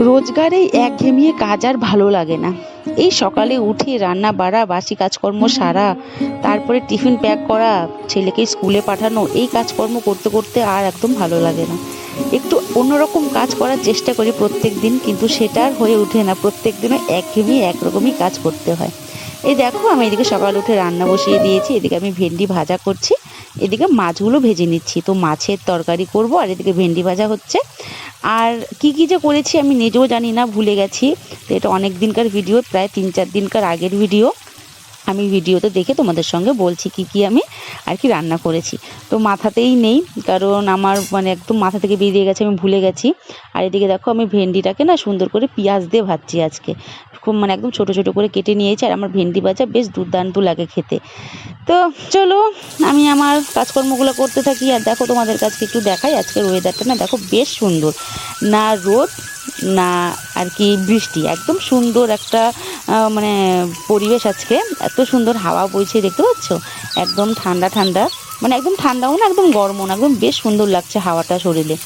রোজগার এই একঘেয়েমি কাজ আর ভালো লাগে না। এই সকালে উঠে রান্না বাড়া, বাসি কাজকর্ম সারা, তারপরে টিফিন প্যাক করা, ছেলেকে স্কুলে পাঠানো, এই কাজকর্ম করতে করতে আর একদম ভালো লাগে না। একটু অন্যরকম কাজ করার চেষ্টা করি প্রত্যেক দিন কিন্তু সেটা আর হয়ে ওঠে না। প্রত্যেক দিনও একঘেয়েমি একরকমই কাজ করতে হয়। এই দেখো, আমি এদিকে সকাল উঠে রান্না বসিয়ে দিয়েছি, এদিকে আমি ভেন্ডি ভাজা করছি, এদিকে মাছগুলো ভেজে নিচ্ছি। তো মাছের তরকারি করব আর এদিকে ভেন্ডি ভাজা হচ্ছে। আর কি কি যে করেছি আমি নিজেও জানি না, ভুলে গেছি। তো এটা অনেক দিনকার ভিডিও প্রায় তিন চার দিনকার আগের ভিডিও আমি ভিডিওতে দেখে তোমাদের সঙ্গে বলছি কি কি আমি আর কি রান্না করেছি। তো মাথাতেই নেই, কারণ আমার মানে একদম মাথা থেকে বেরিয়ে গেছে, আমি ভুলে গেছি। আর এদিকে দেখো আমি ভেন্ডিটাকে না সুন্দর করে পেঁয়াজ দিয়ে ভাজছি আজকে। খুব মানে একদম ছোট ছোট করে কেটে নিয়েছি আর আমার ভেন্ডি ভাজা বেশ দুর্দান্ত লাগে খেতে। তো চলো, আমি আমার কাজকর্মগুলো করতে থাকি আর দেখো তোমাদের কাছে একটু দেখাই। আজকের ওয়েদারটা না দেখো বেশ সুন্দর। না রোদ, না আর কি বৃষ্টি। একদম সুন্দর একটা মানে পরিবেশ আজকে। এত সুন্দর হাওয়া বইছে, দেখতে পাচ্ছ? একদম ঠান্ডা ঠান্ডা। মানে একদম ঠান্ডাও না, একদম গরমও না, একদম বেশ সুন্দর লাগছে হাওয়াটা শরীরে।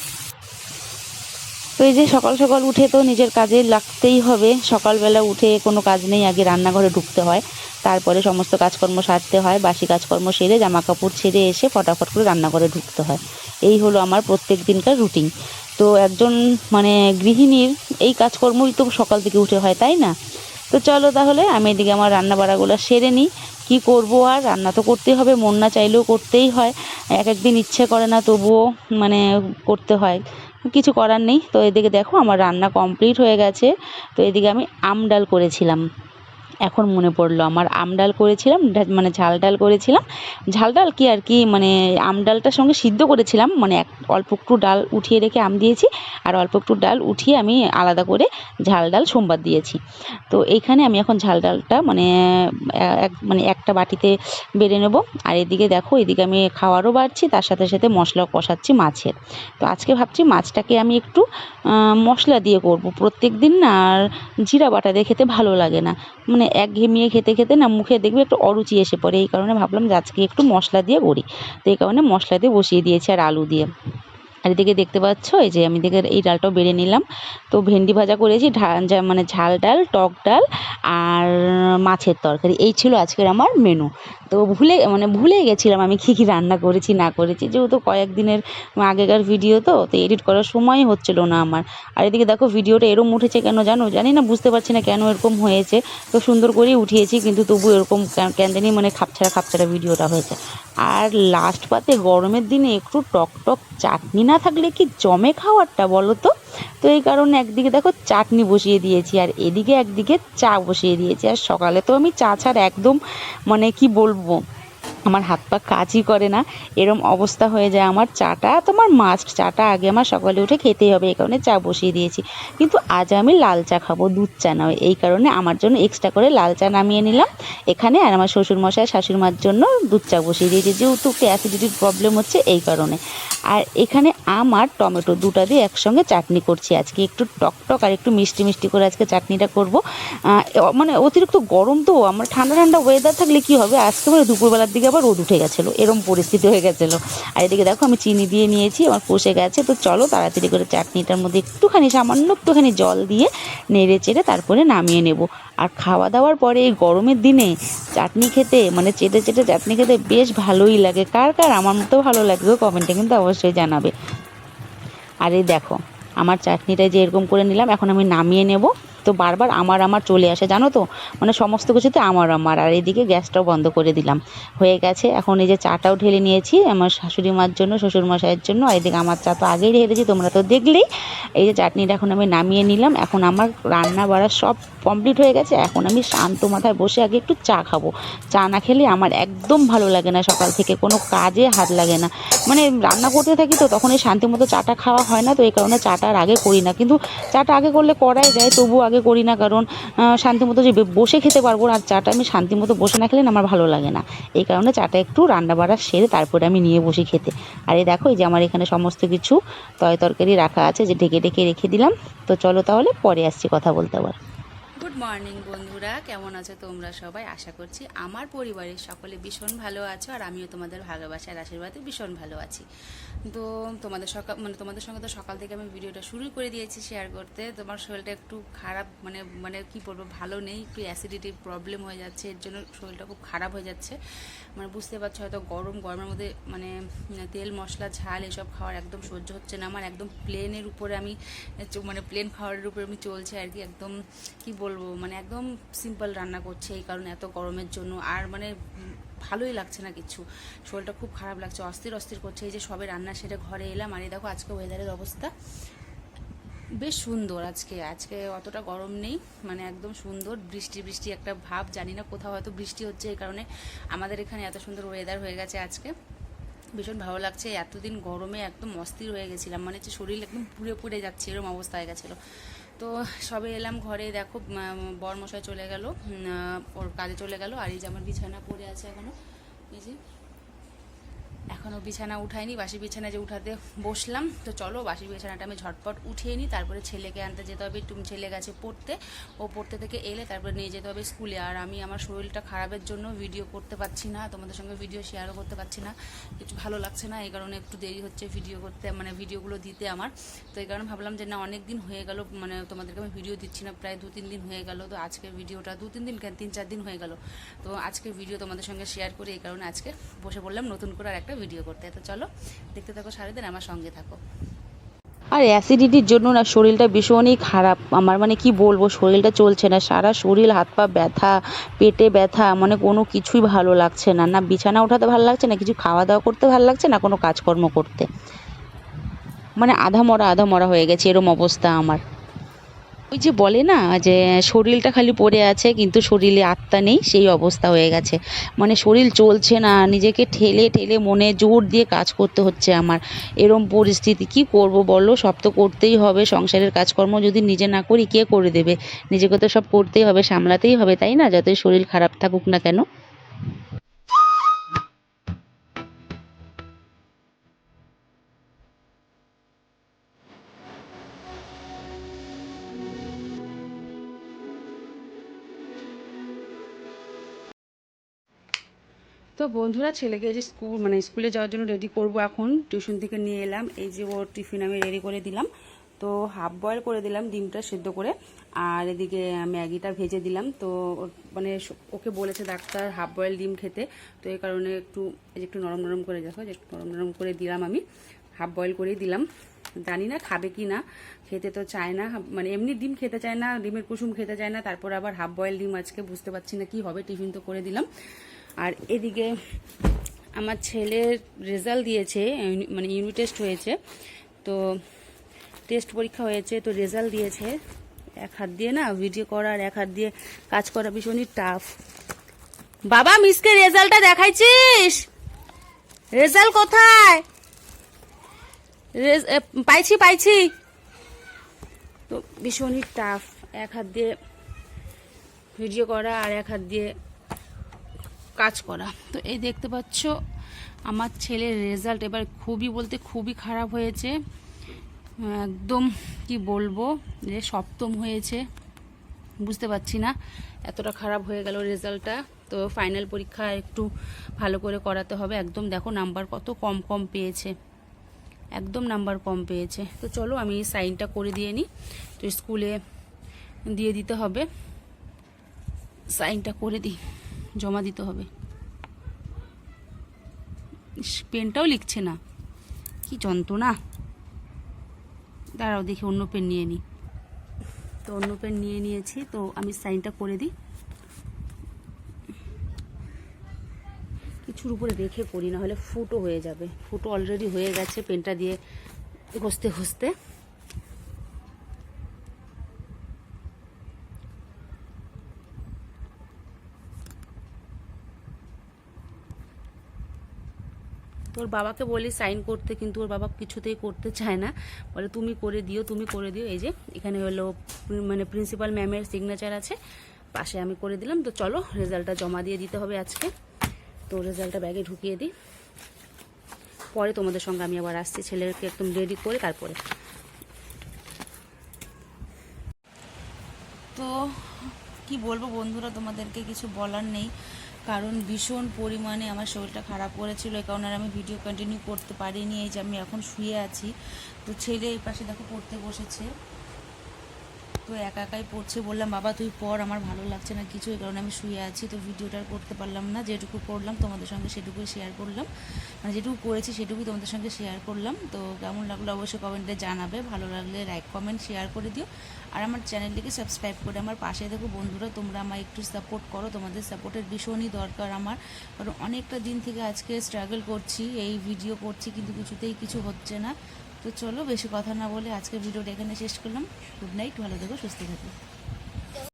তো এই যে সকাল সকাল উঠে তো নিজের কাজে লাগতেই হবে। সকালবেলা উঠে কোনো কাজ নেই, আগে রান্নাঘরে ঢুকতে হয়। তারপরে সমস্ত কাজকর্ম সারতে হয়, বাসি কাজকর্ম সেরে জামা কাপড় ছেড়ে এসে ফটাফট করে রান্নাঘরে ঢুকতে হয়। এই হলো আমার প্রত্যেক দিনকার রুটিন। তো একজন মানে গৃহিণীর এই কাজকর্মই তো সকাল থেকে উঠে হয়, তাই না? তো চলো তাহলে, আমি এদিকে আমার রান্না বাড়াগুলো সেরে নিই। কী করব আর? রান্না তো করতেই হবে, মন না চাইলেও করতেই হয়। এক একদিন ইচ্ছে করে না তবুও মানে করতে হয়। কিছু করার নেই। তো এদিকে দেখো আমার রান্না কমপ্লিট হয়ে গেছে। তো এদিকে আমি আম ডাল করেছিলাম। এখন মনে পড়ল। আমার আম ডাল করেছিলাম মানে ঝাল ডাল করেছিলাম। ঝাল ডাল কি আর কি মানে আম ডালটার সঙ্গে সিদ্ধ করেছিলাম মানে এক, অল্প একটু ডাল উঠিয়ে রেখে আম দিয়েছি, আর অল্প একটু ডাল উঠিয়ে আমি আলাদা করে ঝাল ডাল সোমবার দিয়েছি। তো এইখানে আমি এখন ঝাল ডালটা মানে এক মানে একটা বাটিতে বেড়ে নেব। আর এদিকে দেখো, এদিকে আমি খাওয়ারও বাড়ছি, তার সাথে সাথে মশলা কষাচ্ছি মাছের। তো আজকে ভাবছি মাছটাকে আমি একটু মশলা দিয়ে করব। প্রত্যেক দিন না আর জিরা বাটা দিয়ে খেতে ভালো লাগে না। মানে এক ঘেমিয়ে খেতে খেতে না মুখে দেখবে একটু অরুচি এসে পড়ে। এই কারণে ভাবলাম যে আজকে একটু মশলা দিয়ে করি। তো এই কারণে মশলা দিয়ে বসিয়ে দিয়েছি আর আলু দিয়ে। আর এদিকে দেখতে পাচ্ছ, এই যে আমি দেখে এই ডালটাও বেড়ে নিলাম। তো ভেন্ডি ভাজা করেছি মানে ঝাল ডাল, টক ডাল আর মাছের তরকারি। এই ছিল আজকের আমার মেনু তো ভুলে মানে ভুলে গেছিলাম আমি কী কী রান্না করেছি, না করেছি। যেহেতু কয়েকদিনের আগেকার ভিডিও তো তো এডিট করার সময় হচ্ছিল না আমার। আর এদিকে দেখো ভিডিওটা এরম উঠেছে কেন জানো? জানি না, বুঝতে পারছি না কেন এরকম হয়েছে। তো সুন্দর করেই উঠিয়েছি, কিন্তু তবু এরকম কেন জানি মানে খাপছাড়া খাপছাড়া ভিডিওটা হয়েছে। আর লাস্ট পাতে গরমের দিনে একটু টক টক চাটনি না থাকলে কি জমে খাওয়ারটা বলো তো? তো এই কারণে একদিকে দেখো চাটনি বসিয়ে দিয়েছি আর এদিকে একদিকে চা বসিয়ে দিয়েছি। আর সকালে তো আমি চা ছাড়া একদম মানে কি বলব? আমার হাত পা কাজই করে না। এরম অবস্থা হয়ে যায় আমার চাটা। তোমার মাস্ট চাটা আগে আমার সকালে উঠে খেতেই হবে, এই কারণে চা বসিয়ে দিয়েছি। কিন্তু আজ আমি লাল চা খাব, দুধ চা নয়। এই কারণে আমার জন্য এক্সট্রা করে লাল চা নামিয়ে নিলাম। এখানে আর আমার শ্বশুর মশাই শাশুড়ি মার জন্য দুধ চা বসিয়ে দিয়েছি। যেহেতু অ্যাসিডিটির প্রবলেম হচ্ছে, এই কারণে। আর এখানে আম আর টমেটো দুটা দিয়ে একসঙ্গে চাটনি করছি আজকে। একটু টক টক আর একটু মিষ্টি মিষ্টি করে আজকে চাটনিটা করব। মানে অতিরিক্ত গরম তো, আমার ঠান্ডা ঠান্ডা ওয়েদার থাকলে কি হবে? আজকে মানে দুপুরবেলার দিকে আবার রোদ উঠে গেছিল, এরম পরিস্থিতি হয়ে গেছিল। আর এদিকে দেখো আমি চিনি দিয়ে নিয়েছি, আমার কষে গেছে। তো চলো তাড়াতাড়ি করে চাটনিটার মধ্যে একটুখানি, সামান্য একটুখানি জল দিয়ে নেড়ে চেড়ে তারপরে নামিয়ে নেব। আর খাওয়া দাওয়ার পরে এই গরমের দিনে চাটনি খেতে মানে চেটে চেটে চাটনি খেতে বেশ ভালোই লাগে। কার কার? আমার মতো ভালো লাগবে কমেন্টে কিন্তু অবশ্যই জানাবে। আর এই দেখো, আমার চাটনিটা যে এরকম করে নিলাম, এখন আমি নামিয়ে নেব। তো বারবার আমার আমার চলে আসে, জানো তো? মানে সমস্ত কিছুতে আমার আমার। আর এদিকে গ্যাসটাও বন্ধ করে দিলাম। হয়ে গেছে, এখন এই যে চাটাও ঢেলে নিয়েছি আমার শাশুড়ি মার জন্য, শ্বশুর মশাইয়ের জন্য। এদিকে আমার চা তো আগেই ঢেলেছি তোমরা তো দেখলেই। এই যে চাটনিটা এখন আমি নামিয়ে নিলাম। এখন আমার রান্না বাড়া সব কমপ্লিট হয়ে গেছে, এখন আমি শান্ত মাথায় বসে আগে একটু চা খাব। চা না খেলে আমার একদম ভালো লাগে না সকাল থেকে, কোনো কাজে হাত লাগে না। মানে রান্না করতে থাকি তো তখন এই শান্তি মতো চাটা খাওয়া হয় না তো, এই কারণে চাটা আর আগে করি না। কিন্তু চাটা আগে করলে করাই যায়, তবু আগে করি না, কারণ শান্তি মতো যে বসে খেতে পারব আর চাটা আমি শান্তি মতো বসে না খেলে না আমার ভালো লাগে না। এই কারণে চাটা একটু রান্না বাড়া সেরে তারপরে আমি নিয়ে বসি খেতে। আর এই দেখো, এই যে আমার এখানে সমস্ত কিছু তয় তরকারি রাখা আছে, যে ঢেকে ঢেকে রেখে দিলাম। তো চলো তাহলে পরে আসছি কথা বলতে আবার। মর্নিং বন্ধুরা, কেমন আছো তোমরা সবাই? আশা করছি আমার পরিবারের সকলে ভীষণ ভালো আছো আর আমিও তোমাদের ভালোবাসার আশীর্বাদে ভীষণ ভালো আছি। তো তোমাদের সকাল মানে তোমাদের সঙ্গে তো সকাল থেকে আমি ভিডিওটা শুরু করে দিয়েছি শেয়ার করতে। তোমার শরীরটা একটু খারাপ মানে মানে কি বলব, ভালো নেই, একটু অ্যাসিডিটির প্রবলেম হয়ে যাচ্ছে, এর জন্য শরীরটা খুব খারাপ হয়ে যাচ্ছে। মানে বুঝতে পারছ হয়তো গরম, গরমের মধ্যে মানে তেল, মশলা, ঝাল এসব খাওয়ার একদম সহ্য হচ্ছে না আমার। একদম প্লেনের উপরে আমি মানে প্লেন খাওয়ারের উপরে আমি চলছে আর কি, একদম কি বলব মানে একদম সিম্পল রান্না করছে এই কারণে এত গরমের জন্য। আর মানে ভালোই লাগছে না কিছু। শরীরটা খুব খারাপ লাগছে, অস্থির অস্থির করছে। এই যে সবে রান্না সেরে ঘরে এলাম। আর এই দেখো আজকে ওয়েদারের অবস্থা বেশ সুন্দর আজকে। আজকে অতটা গরম নেই মানে একদম সুন্দর। বৃষ্টি বৃষ্টি একটা ভাব। জানি না কোথাও হয়তো বৃষ্টি হচ্ছে এই কারণে। আমাদের এখানে এত সুন্দর ওয়েদার হয়ে গেছে আজকে। ভীষণ ভালো লাগছে। এতদিন গরমে একদম অস্থির হয়ে গেছিলাম। মানে হচ্ছে শরীর একদম পুড়ে পুড়ে যাচ্ছে, এরকম অবস্থা হয়ে গেছিল। তো সবে এলাম ঘরে, দেখো বর মশাই চলে গেল ওর কাজে চলে গেল, আর এই যে আমার বিছানা পড়ে আছে এখনও, এই যে। এখনও বিছানা উঠাইনি, বাসি বিছানা যে উঠাতে বসলাম। তো চলো বাসি বিছানাটা আমি ঝটপট উঠিয়ে নিই তারপরে ছেলেকে আনতে যেতে হবে একটু ছেলে গেছে পড়তে। ও পড়তে থেকে এলে তারপরে নিয়ে যেতে হবে স্কুলে। আর আমি আমার শরীরটা খারাপের জন্য ভিডিও করতে পারছি না, তোমাদের সঙ্গে ভিডিও শেয়ারও করতে পারছি না। কিছু ভালো লাগছে না, এই কারণে একটু দেরি হচ্ছে ভিডিও করতে মানে ভিডিওগুলো দিতে আমার। তো এই কারণে ভাবলাম যে না অনেক দিন হয়ে গেল মানে তোমাদেরকে আমি ভিডিও দিচ্ছি না, প্রায় দু তিন দিন হয়ে গেল। তো আজকে ভিডিওটা দু তিন দিন কেন? তিন চার দিন হয়ে গেল। তো আজকে ভিডিও তোমাদের সঙ্গে শেয়ার করে, এই কারণে আজকে বসে বললাম নতুন করে আর একটা ভিডিও করতে। তো চলো, দেখতে থাকো সারাদিন আমার সঙ্গে থাকো। আর অ্যাসিডিটির জন্য না শরীরটা ভীষণই খারাপ। আমার মানে কি বলব, শরীরটা চলছে না। সারা শরীর হাত পা ব্যথা, পেটে ব্যথা মানে কোনো কিছুই ভালো লাগছে না। না বিছানা ওঠাতে ভালো লাগছে, না কিছু খাওয়া দাওয়া করতে ভালো লাগছে, না কোনো কাজকর্ম করতে। মানে আধা মরা আধা মরা হয়ে গেছে, এরম অবস্থা আমার। ওই যে বলে না যে, শরীরটা খালি পড়ে আছে, কিন্তু শরীরে আত্মা নেই, সেই অবস্থা হয়ে গেছে। মানে শরীর চলছে না, নিজেকে ঠেলে ঠেলে মনে জোর দিয়ে কাজ করতে হচ্ছে আমার। এরম পরিস্থিতি, কি করব বলো? সব তো করতেই হবে, সংসারের কাজকর্ম যদি নিজে না করি, কে করে দেবে? নিজেকে তো সব করতেই হবে, সামলাতেই হবে, তাই না? যতই শরীর খারাপ থাকুক না কেন। তো বন্ধুরা, ছেলেকে যে স্কুল মানে স্কুলে যাওয়ার জন্য রেডি করব এখন। টিউশন থেকে নিয়ে এলাম। এই যে ওর টিফিন আমি রেডি করে দিলাম। তো হাফ বয়েল করে দিলাম ডিমটা সেদ্ধ করে। আর এদিকে ম্যাগিটা ভেজে দিলাম। তো মানে ওকে বলেছে ডাক্তার হাফ বয়েল ডিম খেতে। তো এই কারণে একটু, এই যে একটু নরম নরম করে দেখো, যে একটু নরম নরম করে দিলাম আমি। হাফ বয়েল করেই দিলাম। জানি না খাবে কি না। খেতে তো চায় না। মানে এমনি ডিম খেতে চায় না, ডিমের কুসুম খেতে চায় না। তারপর আবার হাফ বয়েল ডিম আজকে, বুঝতে পারছি না কি হবে। টিফিন তো করে দিলাম। আর এদিকে আমার ছেলের রেজাল্ট দিয়েছে মানে ইউনিট টেস্ট হয়েছে। তো টেস্ট পরীক্ষা হয়েছে, তো রেজাল্ট দিয়েছে। এক হাত দিয়ে না, ভিডিও করা আর এক হাত দিয়ে কাজ করা ভীষণই টাফ বাবা, মিসকে রেজাল্টটা দেখাইছিস? রেজাল্ট কোথায়? পাইছি পাইছি। তো ভীষণই টাফ এক হাত দিয়ে ভিডিও করা আর এক হাত দিয়ে কাজ করা। তো এই দেখতে পাচ্ছ, আমার ছেলের রেজাল্ট এবার খুবই বলতে খুবই খারাপ হয়েছে। একদম কি বলব, যে সপ্তম হয়েছে, বুঝতে পারছি না এতটা খারাপ হয়ে গেল রেজাল্টটা তো ফাইনাল পরীক্ষা একটু ভালো করে করাতে হবে। একদম দেখো নাম্বার কত কম কম পেয়েছে। একদম নাম্বার কম পেয়েছে। তো চলো আমি সাইনটা করে দিয়ে নিই তো স্কুলে দিয়ে দিতে হবে। সাইনটা করে দিই। জমা দিতে হবে। পেনটাও লিখছে না। কি যন্ত্রণা। দাঁড়াও দেখি, অন্য পেন নিয়ে নিই তো অন্য পেন নিয়ে নিয়েছি, তো আমি সাইনটা করে দিই। কিছুর উপরে রেখে করি না হলে ফুটো হয়ে যাবে। ফুটো অলরেডি হয়ে গেছে, পেনটা দিয়ে ঘষতে ঘষতে। তোর বাবাকে বলি সাইন করতে, কিন্তু ওর বাবা কিছুতেই করতে চায় না। বলে, তুমি করে দিও, তুমি করে দিও। এই যে, এখানে হলো মানে প্রিন্সিপাল ম্যামের সিগনেচার আছে। পাশে আমি করে দিলাম। তো চলো রেজাল্টটা জমা দিয়ে দিতে হবে আজকে। তো রেজাল্টটা ব্যাগে ঢুকিয়ে দিই। পরে তোমাদের সঙ্গে আমি আবার আসছি, ছেলেকে একদম রেডি করে তারপরে। তো, কি বলব বন্ধুরা, তোমাদেরকে কিছু বলার নেই। কারণ ভীষণ পরিমাণে আমার শরীরটা খারাপ করেছিল এই কারণে আমি ভিডিও কন্টিনিউ করতে পারিনি, এই যে আমি এখন শুয়ে আছি। তো ছেলে এই পাশে দেখো পড়তে বসেছে। তো একা একাই পড়ছে বললাম, বাবা, তুই পড়, আমার ভালো লাগছে না কিছু, এই কারণে আমি শুয়ে আছি। তো ভিডিওটা করতে পারলাম না, যেটুকু করলাম তোমাদের সঙ্গে সেটুকুই শেয়ার করলাম। মানে যেটুকু করেছি সেটুকুই তোমাদের সঙ্গে শেয়ার করলাম। তো কেমন লাগল অবশ্যই কমেন্টে জানাবে, ভালো লাগলে লাইক কমেন্ট শেয়ার করে দিও। আর আমার চ্যানেলটিকে সাবস্ক্রাইব করে আমার পাশে দেখো বন্ধুরা, তোমরা আমায় একটু সাপোর্ট করো, তোমাদের সাপোর্টের ভীষণই দরকার আমার। কারণ অনেকটা দিন থেকে আজকে স্ট্রাগল করছি, এই ভিডিও করছি, কিন্তু কিছুতেই কিছু হচ্ছে না। তো চলো, বেশি কথা না বলে আজকে ভিডিওটা এখানে শেষ করলাম। গুড নাইট ভালো থেকো, সুস্থ থেকো।